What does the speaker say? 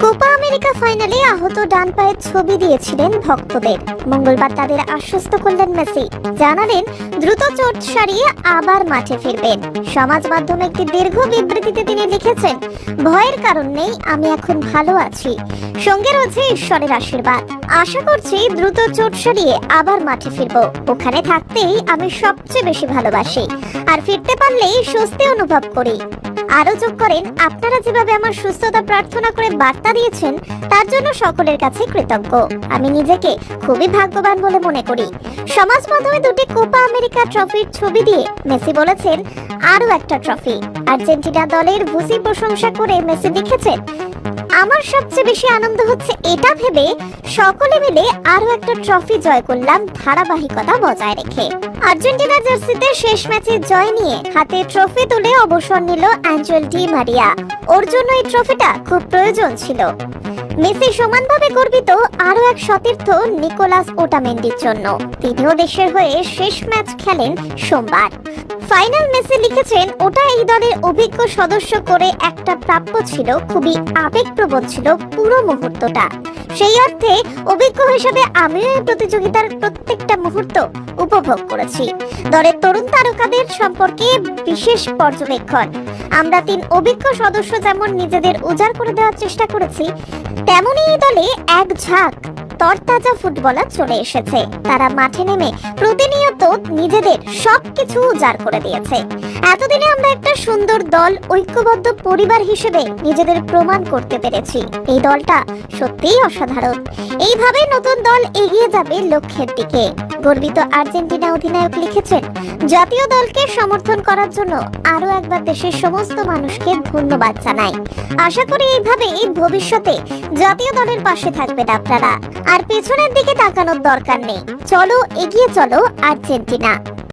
Copa America ফাইনালে আহত ডান পায়ের ছবি দিয়েছিলেন ভক্তদের। মঙ্গলবার তাদের আশ্বস্ত করলেন মেসি। জানালেন, দ্রুত চোট সারিয়ে আবার মাঠে ফিরবেন। সমাজ মাধ্যমে একটি দীর্ঘ লিখেছেন ভয়ের কারণ নেই, আমি এখন ভালো আছি। সঙ্গে রয়েছে ঈশ্বরের আশীর্বাদ। আশা করছি দ্রুত চোট সরিয়ে আবার মাঠে ফিরবো। ওখানে থাকতেই আমি সবচেয়ে বেশি ভালোবাসি। আর ফিরতে পারলেই স্বস্তি অনুভব করি। আরও যোগ করেন, আপনারা যেভাবে আমার সুস্থতা প্রার্থনা করে বার্তা দিয়েছেন, তার জন্য সকলের কাছে কৃতজ্ঞ। আমি নিজেকে খুবই ভাগ্যবান বলে মনে করি। সমাজ মাধ্যমে দুটি কোপা আমেরিকা ট্রফির ছবি দিয়ে মেসি বলেছেন আরও একটা ট্রফি। আর্জেন্টিনা দলের ভুসি প্রশংসা করে মেসি লিখেছেন আমার সবচেয়ে বেশি আনন্দ হচ্ছে এটা ভেবে সকলে মিলে আরও একটা ট্রফি জয় করলাম ধারাবাহিকতা বজায় রেখে। আর্জেন্টিনার জার্সিতে শেষ ম্যাচে জয় নিয়ে হাতে ট্রফি তুলে অবসর নিল অ্যাঞ্জেল ডি মারিয়া। ওর জন্য এই ট্রফিটা খুব প্রয়োজন ছিল। মেসি সমানভাবে গর্বিত আরও এক সতীর্থ নিকোলাস ওটামেন্ডির জন্য। তিনিও দেশের হয়ে শেষ ম্যাচ খেলেন সোমবার। ফাইনাল মেসে লিখেছেন, ওটা এই দলের অভিজ্ঞ সদস্য করে একটা প্রাপ্য ছিল, খুবই আবেগপ্রবণ ছিল পুরো মুহূর্তটা। সেই অর্থে অভিজ্ঞ হিসেবে আমিও এই প্রতিযোগিতার প্রত্যেকটা মুহূর্ত উপভোগ করেছি। দলের তরুণ তারকাদের সম্পর্কে বিশেষ পর্যবেক্ষণ। আমরা তিন অভিজ্ঞ সদস্য যেমন নিজেদের উজাড় করে দেওয়ার চেষ্টা করেছি তেমনই এই দলে এক ঝাঁক তরতাজা ফুটবলার চলে এসেছে। তারা মাঠে নেমে প্রতিনিয়ত নিজেদের সবকিছু উজাড় করে দিয়েছে। এতদিনে আমরা একটা সুন্দর দল, ঐক্যবদ্ধ পরিবার হিসেবে নিজেদের প্রমাণ করতে পেরেছি। এই দলটা সত্যিই অসাধারণ। এইভাবে নতুন দল এগিয়ে যাবে লক্ষ্যের দিকে। গর্বিত আর্জেন্টিনা অধিনায়ক লিখেছেন, জাতীয় দলকে সমর্থন করার জন্য আরও একবার দেশের সমস্ত মানুষকে ধন্যবাদ জানাই। আশা করি এইভাবে ভবিষ্যতে জাতীয় দলের পাশে থাকবেন আপনারা। আর পেছনের দিকে তাকানোর দরকার নেই। চলো এগিয়ে চলো আর্জেন্টিনা।